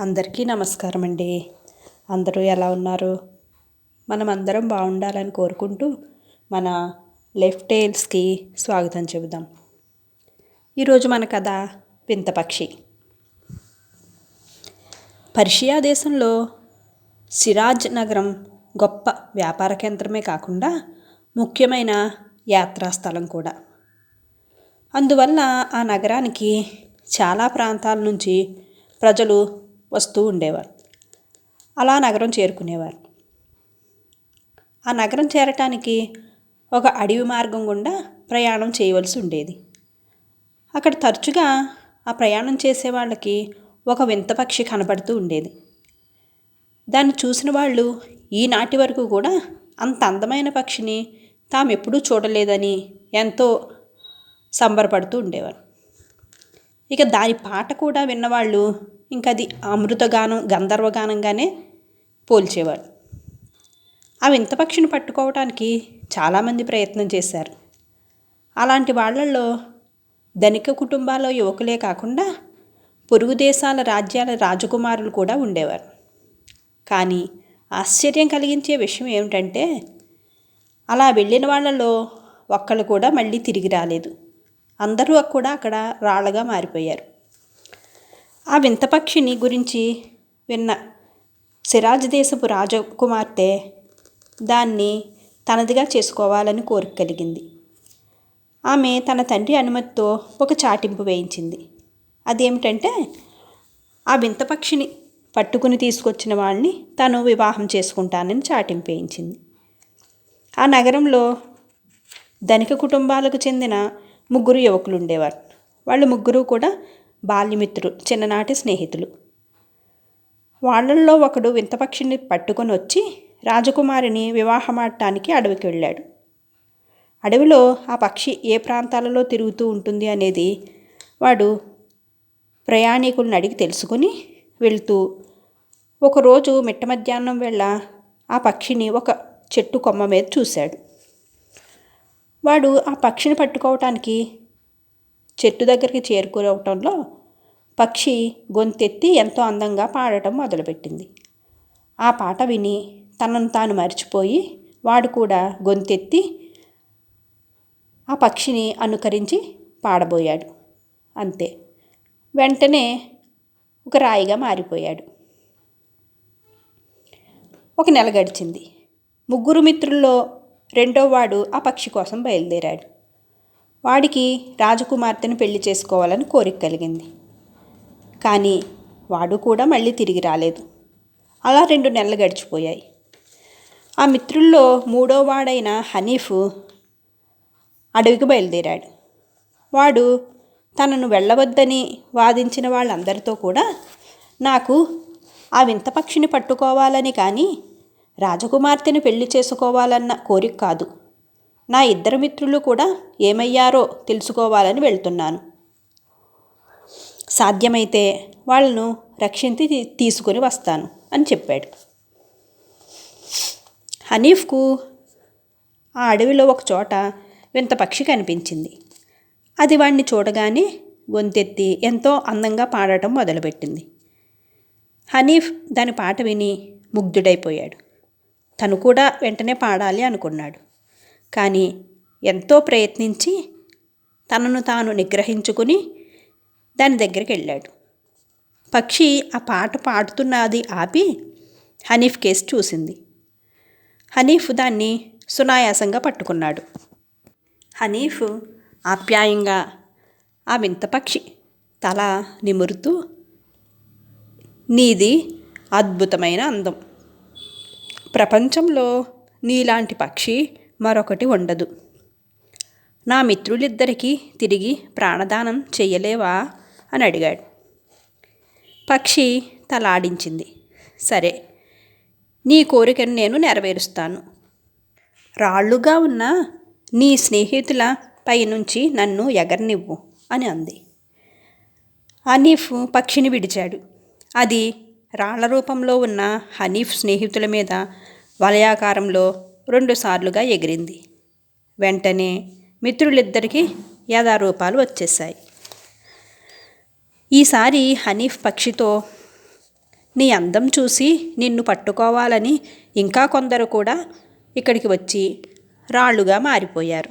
అందరికీ నమస్కారం అండి అందరూ ఎలా ఉన్నారు? మనం అందరం బాగుండాలని కోరుకుంటూ మన లెఫ్ట్ టైల్స్కి స్వాగతం చెబుదాం. ఈరోజు మన కథ వింత పక్షి. పర్షియా దేశంలో సిరాజ్ నగరం గొప్ప వ్యాపార కేంద్రమే కాకుండా ముఖ్యమైన యాత్రా స్థలం కూడా. అందువల్ల ఆ నగరానికి చాలా ప్రాంతాల నుంచి ప్రజలు వస్తూ ఉండేవారు. అలా నగరం చేరుకునేవారు. ఆ నగరం చేరటానికి ఒక అడవి మార్గం గుండా ప్రయాణం చేయవలసి ఉండేది. అక్కడ తరచుగా ఆ ప్రయాణం చేసే వాళ్ళకి ఒక వింత పక్షి కనబడుతూ ఉండేది. దాన్ని చూసిన వాళ్ళు ఈనాటి వరకు కూడా అంత అందమైన పక్షిని తాము ఎప్పుడూ చూడలేదని ఎంతో సంబరపడుతూ ఉండేవారు. ఇక దాని పాట కూడా విన్నవాళ్ళు ఇంకా అది అమృతగానం గంధర్వగానంగానే పోల్చేవారు ఆ వింత పక్షిని పట్టుకోవటానికి చాలామంది ప్రయత్నం చేశారు. అలాంటి వాళ్ళల్లో ధనిక కుటుంబాల యువకులే కాకుండా పొరుగు దేశాల రాజ్యాల రాజకుమారులు కూడా ఉండేవారు. కానీ ఆశ్చర్యం కలిగించే విషయం ఏమిటంటే అలా వెళ్ళిన వాళ్ళలో ఒక్కళ్ళు కూడా మళ్ళీ తిరిగి రాలేదు. అందరూ కూడా అక్కడ రాళ్ళగా మారిపోయారు. ఆ వింత పక్షిని గురించి విన్న సిరాజ్ దేశపు రాజకుమార్తె దాన్ని తనదిగా చేసుకోవాలని కోరిక కలిగింది. ఆమె తన తండ్రి అనుమతితో ఒక చాటింపు వేయించింది. అదేమిటంటే ఆ వింత పక్షిని పట్టుకుని తీసుకొచ్చిన వాళ్ళని తను వివాహం చేసుకుంటానని చాటింపు వేయించింది. ఆ నగరంలో ధనిక కుటుంబాలకు చెందిన ముగ్గురు యువకులు ఉండేవారు వాళ్ళు ముగ్గురు కూడా బాల్యమిత్రులు చిన్ననాటి స్నేహితులు. వాళ్ళల్లో ఒకడు వింతపక్షిని పట్టుకొని వచ్చి రాజకుమారిని వివాహమాడటానికి అడవికి వెళ్ళాడు. అడవిలో ఆ పక్షి ఏ ప్రాంతాలలో తిరుగుతూ ఉంటుంది అనేది వాడు ప్రయాణికులను అడిగి తెలుసుకుని వెళ్తూ ఒకరోజు మిట్ట మధ్యాహ్నం వేళ ఆ పక్షిని ఒక చెట్టు కొమ్మ మీద చూశాడు. వాడు ఆ పక్షిని పట్టుకోవటానికి చెట్టు దగ్గరికి చేరుకోవటంలో పక్షి గొంతెత్తి ఎంతో అందంగా పాడటం మొదలుపెట్టింది. ఆ పాట విని తనను తాను మర్చిపోయి వాడు కూడా గొంతెత్తి ఆ పక్షిని అనుకరించి పాడబోయాడు. అంతే. వెంటనే ఒక రాయిగా మారిపోయాడు. ఒక నెల గడిచింది. ముగ్గురు మిత్రుల్లో రెండో వాడు ఆ పక్షి కోసం బయలుదేరాడు. వాడికి రాజకుమార్తెను పెళ్ళి చేసుకోవాలని కోరిక కలిగింది. కానీ వాడు కూడా మళ్ళీ తిరిగి రాలేదు. అలా రెండు నెలలు గడిచిపోయాయి. ఆ మిత్రుల్లో మూడో వాడైన హనీఫ్ అడవికి బయలుదేరాడు. వాడు తనను వెళ్ళవద్దని వాదించిన వాళ్ళందరితో కూడా నాకు ఆ వింత పక్షిని పట్టుకోవాలని కానీ రాజకుమార్తెను పెళ్ళి చేసుకోవాలన్న కోరిక కాదు. నా ఇద్దరు మిత్రులు కూడా ఏమయ్యారో తెలుసుకోవాలని వెళ్తున్నాను. సాధ్యమైతే వాళ్ళను రక్షించి తీసుకొని వస్తాను అని చెప్పాడు. హనీఫ్కు ఆ అడవిలో ఒక చోట వింత పక్షి కనిపించింది. అది వాణ్ణి చూడగానే గొంతెత్తి ఎంతో అందంగా పాడటం మొదలుపెట్టింది. హనీఫ్ దాని పాట విని ముగ్ధుడైపోయాడు. తను కూడా వెంటనే పాడాలి అనుకున్నాడు. కానీ ఎంతో ప్రయత్నించి తనను తాను నిగ్రహించుకుని దాని దగ్గరికి వెళ్ళాడు. పక్షి ఆ పాట పాడుతున్నది ఆపి హనీఫ్ కేసు చూసింది. హనీఫ్ దాన్ని సునాయాసంగా పట్టుకున్నాడు. హనీఫ్ ఆప్యాయంగా ఆ వింత పక్షి తల నిమురుతూ నీది అద్భుతమైన అందం. ప్రపంచంలో నీలాంటి పక్షి మరొకటి ఉండదు. నా మిత్రులిద్దరికీ తిరిగి ప్రాణదానం చెయ్యలేవా? అని అడిగాడు. పక్షి తలాడించింది. సరే నీ కోరికను నేను నెరవేరుస్తాను. రాళ్ళుగా ఉన్న నీ స్నేహితుల పైనుంచి నన్ను ఎగరనివ్వు అని అంది. హనీఫ్ పక్షిని విడిచాడు. అది రాళ్ళ రూపంలో ఉన్న హనీఫ్ స్నేహితుల మీద వలయాకారంలో రెండుసార్లుగా ఎగిరింది. వెంటనే మిత్రులిద్దరికీ యథారూపాలు వచ్చేసాయి ఈసారి హనీఫ్ పక్షితో నీ అందం చూసి నిన్ను పట్టుకోవాలని ఇంకా కొందరు కూడా ఇక్కడికి వచ్చి రాళ్ళుగా మారిపోయారు.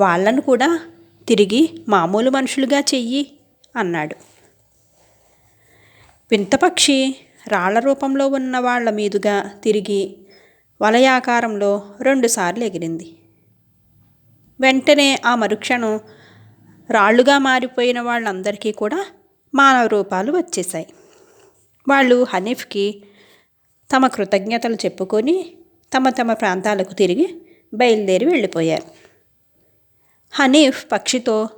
వాళ్ళను కూడా తిరిగి మామూలు మనుషులుగా చెయ్యి అన్నాడు. వింతపక్షి రాళ్ళ రూపంలో ఉన్న వాళ్ళ మీదుగా తిరిగి వలయాకారంలో రెండుసార్లు ఎగిరింది. వెంటనే ఆ మరుక్షణం రాళ్ళుగా మారిపోయిన వాళ్ళందరికీ కూడా మానవ రూపాలు వచ్చేసాయి వాళ్ళు హనీఫ్కి తమ కృతజ్ఞతలు చెప్పుకొని తమ తమ ప్రాంతాలకు తిరిగి బయలుదేరి వెళ్ళిపోయారు. హనీఫ్ పక్షితో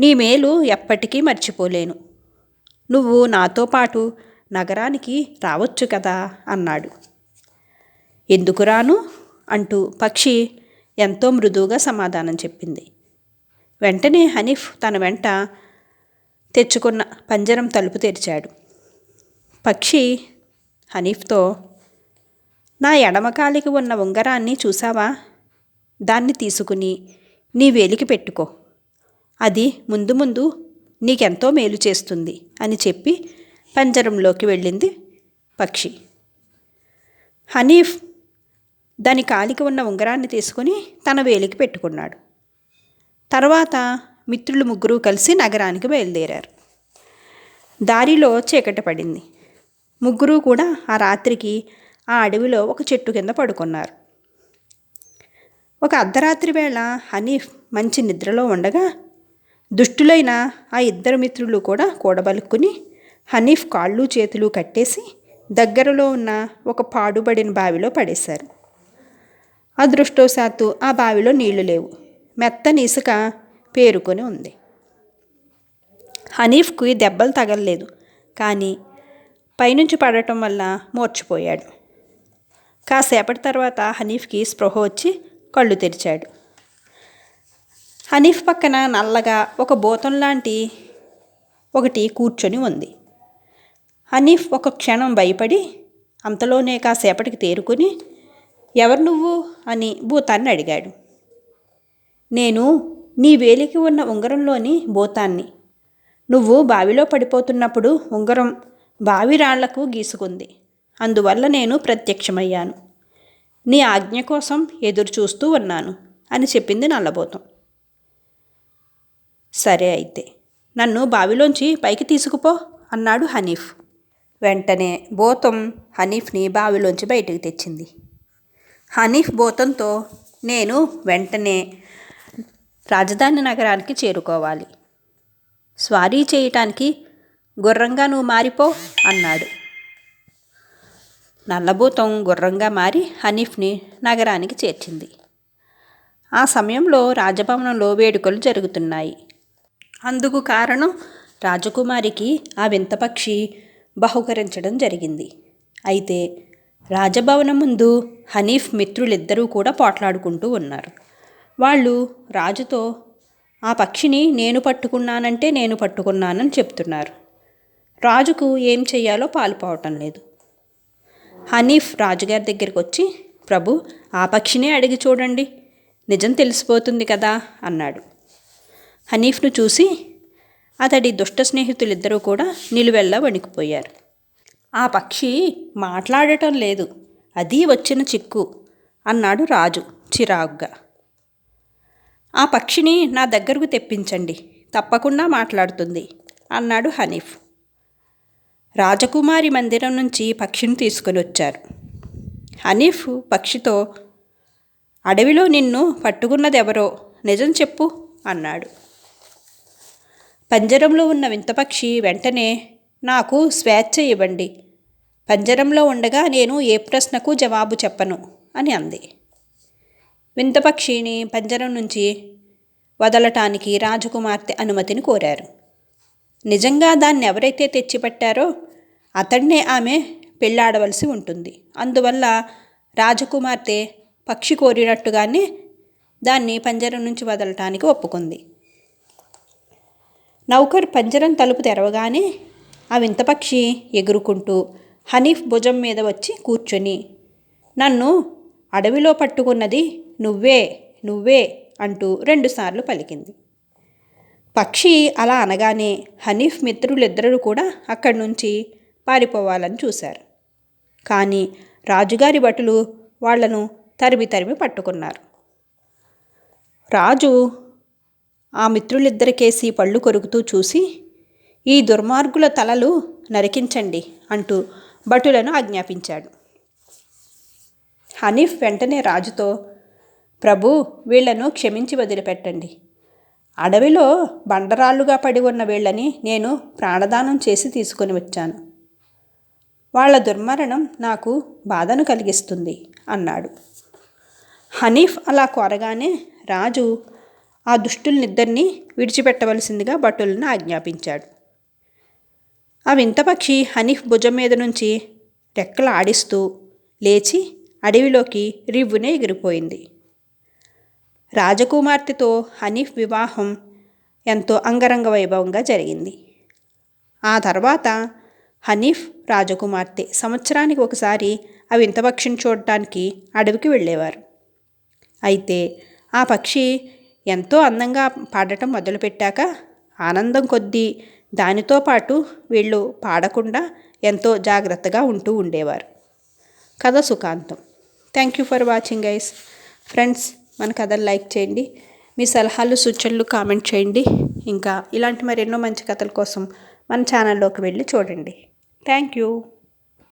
నీ మేలు ఎప్పటికీ మర్చిపోలేను. నువ్వు నాతో పాటు నగరానికి రావచ్చు కదా అన్నాడు. ఎందుకు రాను? అంటూ పక్షి ఎంతో మృదువుగా సమాధానం చెప్పింది. వెంటనే హనీఫ్ తన వెంట తెచ్చుకున్న పంజరం తలుపు తెరిచాడు. పక్షి హనీఫ్తో నా ఎడమకాలికి ఉన్న ఉంగరాన్ని చూసావా దాన్ని తీసుకుని నీ వేలికి పెట్టుకో. అది ముందు ముందు నీకెంతో మేలు చేస్తుంది అని చెప్పి పంజరంలోకి వెళ్ళింది పక్షి. హనీఫ్ దాని కాలికి ఉన్న ఉంగరాన్ని తీసుకుని తన వేలికి పెట్టుకున్నాడు. తర్వాత మిత్రులు ముగ్గురు కలిసి నగరానికి బయలుదేరారు. దారిలో చీకటి పడింది. ముగ్గురు కూడా ఆ రాత్రికి ఆ అడవిలో ఒక చెట్టు కింద పడుకున్నారు. ఒక అర్ధరాత్రి వేళ హనీఫ్ మంచి నిద్రలో ఉండగా దుష్టులైన ఆ ఇద్దరు మిత్రులు కూడా కూడబలుక్కుని హనీఫ్ కాళ్ళు చేతులు కట్టేసి దగ్గరలో ఉన్న ఒక పాడుబడిన బావిలో పడేశారు. అదృష్టవశాత్తు ఆ బావిలో నీళ్ళు లేవు. మెత్తని ఇసుక పేరుకొని ఉంది. హనీఫ్కి దెబ్బలు తగలలేదు. కానీ పైనుంచి పడటం వల్ల మూర్చిపోయాడు. కాసేపటి తర్వాత హనీఫ్కి స్పృహ వచ్చి కళ్ళు తెరిచాడు. హనీఫ్ పక్కన నల్లగా ఒక బోతం లాంటి ఒకటి కూర్చొని ఉంది. హనీఫ్ ఒక క్షణం భయపడి అంతలోనే కాసేపటికి తేరుకొని ఎవరు నువ్వు? అని భూతాన్ని అడిగాడు. నేను నీ వేలికి ఉన్న ఉంగరంలోని భూతాన్ని. నువ్వు బావిలో పడిపోతున్నప్పుడు ఉంగరం బావి రాళ్ళకు గీసుకుంది. అందువల్ల నేను ప్రత్యక్షమయ్యాను. నీ ఆజ్ఞ కోసం ఎదురు చూస్తూ ఉన్నాను అని చెప్పింది నల్లబోతం. సరే అయితే నన్ను బావిలోంచి పైకి తీసుకుపో అన్నాడు హనీఫ్. వెంటనే బోతం హనీఫ్ని బావిలోంచి బయటకు తెచ్చింది. హనీఫ్ బోతంతో నేను వెంటనే రాజధాని నగరానికి చేరుకోవాలి. స్వారీ చేయటానికి గుర్రంగా నువ్వు మారిపో అన్నాడు. నల్లభూతం గుర్రంగా మారి హనీఫ్ని నగరానికి చేర్చింది. ఆ సమయంలో రాజభవనంలో వేడుకలు జరుగుతున్నాయి. అందుకు కారణం రాజకుమారికి ఆ వింత పక్షి బహుకరించడం జరిగింది. అయితే రాజభవనం ముందు హనీఫ్ మిత్రులిద్దరూ కూడా పోట్లాడుకుంటూ ఉన్నారు. వాళ్ళు రాజుతో ఆ పక్షిని నేను పట్టుకున్నానంటే నేను పట్టుకున్నానని చెప్తున్నారు. రాజుకు ఏం చెయ్యాలో పాలుపోవటం లేదు. హనీఫ్ రాజుగారి దగ్గరికి వచ్చి ప్రభు ఆ పక్షినే అడిగి చూడండి. నిజం తెలిసిపోతుంది కదా అన్నాడు. హనీఫ్ను చూసి అతడి దుష్ట స్నేహితులిద్దరూ కూడా నిలువెల్లా వణికిపోయారు. ఆ పక్షి మాట్లాడటం లేదు. అది వచ్చిన చిక్కు అన్నాడు రాజు చిరాగ్గా. ఆ పక్షిని నా దగ్గరకు తెప్పించండి. తప్పకుండా మాట్లాడుతుంది అన్నాడు హనీఫ్. రాజకుమారి మందిరం నుంచి పక్షిని తీసుకొని వచ్చారు. హనీఫ్ పక్షితో అడవిలో నిన్ను పట్టుకున్నదెవరో నిజం చెప్పు అన్నాడు. పంజరంలో ఉన్న వింత పక్షి వెంటనే నాకు స్వేచ్ఛ ఇవ్వండి. పంజరంలో ఉండగా నేను ఏ ప్రశ్నకు జవాబు చెప్పను అని అంది. వింతపక్షిని పంజరం నుంచి వదలటానికి రాజకుమార్తె అనుమతిని కోరారు. నిజంగా దాన్ని ఎవరైతే తెచ్చిపెట్టారో అతన్నే ఆమె పెళ్ళాడవలసి ఉంటుంది. అందువల్ల రాజకుమార్తె పక్షి కోరినట్టుగానే దాన్ని పంజరం నుంచి వదలటానికి ఒప్పుకుంది. నౌకర్ పంజరం తలుపు తెరవగానే ఆ వింత పక్షి ఎగురుకుంటూ హనీఫ్ భుజం మీద వచ్చి కూర్చొని నన్ను అడవిలో పట్టుకున్నది నువ్వే నువ్వే అంటూ రెండుసార్లు పలికింది. పక్షి అలా అనగానే హనీఫ్ మిత్రులిద్దరూ కూడా అక్కడి నుంచి పారిపోవాలని చూశారు. కానీ రాజుగారి భటులు వాళ్ళను తరిమి తరిమి పట్టుకున్నారు. రాజు ఆ మిత్రులిద్దరికేసి పళ్ళు కొరుకుతూ చూసి ఈ దుర్మార్గుల తలలు నరికించండి అంటూ భటులను ఆజ్ఞాపించాడు. హనీఫ్ వెంటనే రాజుతో ప్రభు వీళ్ళను క్షమించి వదిలిపెట్టండి. అడవిలో బండరాళ్ళుగా పడి ఉన్న వీళ్ళని నేను ప్రాణదానం చేసి తీసుకొని వచ్చాను. వాళ్ళ దుర్మరణం నాకు బాధను కలిగిస్తుంది అన్నాడు. హనీఫ్ అలా కోరగానే రాజు ఆ దుష్టులనిద్దరినీ విడిచిపెట్టవలసిందిగా భటులను ఆజ్ఞాపించాడు. ఆ వింత పక్షి హనీఫ్ భుజం మీద నుంచి రెక్కలు ఆడిస్తూ లేచి అడవిలోకి రివ్వునే ఎగిరిపోయింది. రాజకుమార్తెతో హనీఫ్ వివాహం ఎంతో అంగరంగ వైభవంగా జరిగింది. ఆ తర్వాత హనీఫ్ రాజకుమార్తె సంవత్సరానికి ఒకసారి ఆ వింత పక్షిని చూడటానికి అడవికి వెళ్ళేవారు. అయితే ఆ పక్షి ఎంతో అందంగా పాడటం మొదలుపెట్టాక ఆనందం కొద్దీ దానితో పాటు వీళ్ళు పాడకుండా ఎంతో జాగ్రత్తగా ఉంటూ ఉండేవారు. కథ సుఖాంతం. Thank you for watching guys friends మన కథలు లైక్ చేయండి. మీ సలహాలు సూచనలు కామెంట్ చేయండి. ఇంకా ఇలాంటి మరెన్నో మంచి కథల కోసం మన ఛానల్లోకి వెళ్ళి చూడండి. Thank you